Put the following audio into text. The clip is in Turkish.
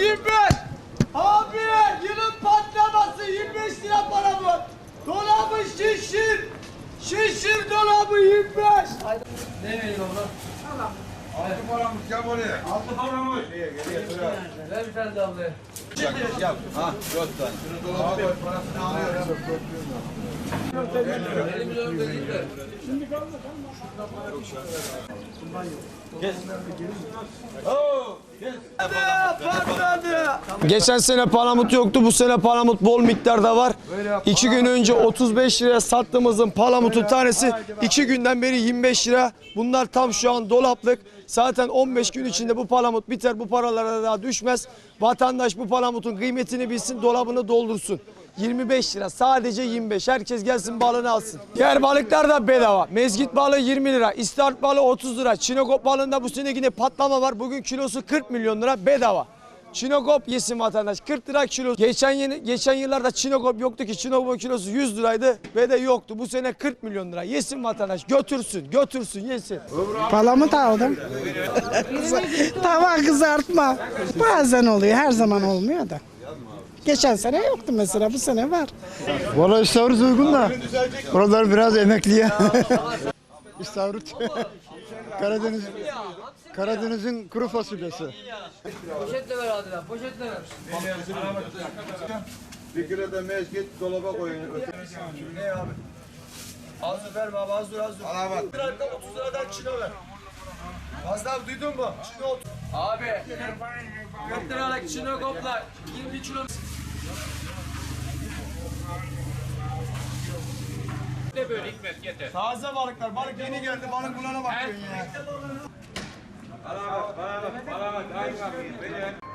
25. Abi yılın patlaması 25 lira para bu. Dolabı şişir. Şişir dolabı 25. Ne vereyim abla? Altı paramız gel buraya. Altı paramız. Ver bir tane de ablaya. Yap. Ha dört tane. Şunu dolaba koy. Parasını alıyorum. Elimiz önümde değil de. Geçen sene palamut yoktu. Bu sene palamut bol miktarda var. İki gün önce 35 liraya sattığımızın palamutun tanesi iki günden beri 25 lira. Bunlar tam şu an dolaplık. Zaten 15 gün içinde bu palamut biter. Bu paralara daha düşmez. Vatandaş bu palamutun kıymetini bilsin, dolabını doldursun. 25 lira sadece 25 herkes gelsin balını alsın. Diğer balıklar da bedava. Mezgit balığı 20 lira, istart balığı 30 lira. Çinokop balığında bu sene yine patlama var. Bugün kilosu 40 milyon lira bedava. Çinokop yesin vatandaş 40 lira kilo. Geçen yeni, geçen yıllarda Çinokop yoktu ki Çinokop kilosu 100 liraydı ve de yoktu. Bu sene 40 milyon lira. Yesin vatandaş götürsün götürsün yesin. Palamut aldım. Tava kızartma. Bazen oluyor, her zaman olmuyor da. Geçen sene yoktu mesela, bu sene var. Valla istavrit uygun da. Oralar biraz emekliye. istavrit. Karadeniz Karadeniz'in kuru fasulyesi. Poşetle ver Adile. Poşetle ver. Bir kilo da mezgit dolaba koyun. Ne abi? Az ver baba az dur az dur. Al bak. 30 liradan 30 liradan kilo ver. Fazla abi duydun mu? Kilo 30. Abi 40 liralık çinokoplar 20 kilo. Ne böyle Hikmet getir. Taze balıklar. Balık yeni geldi. Balık bulana bakıyorsun ya. Bana bak, bana bak, bana bak. Aynı. Beni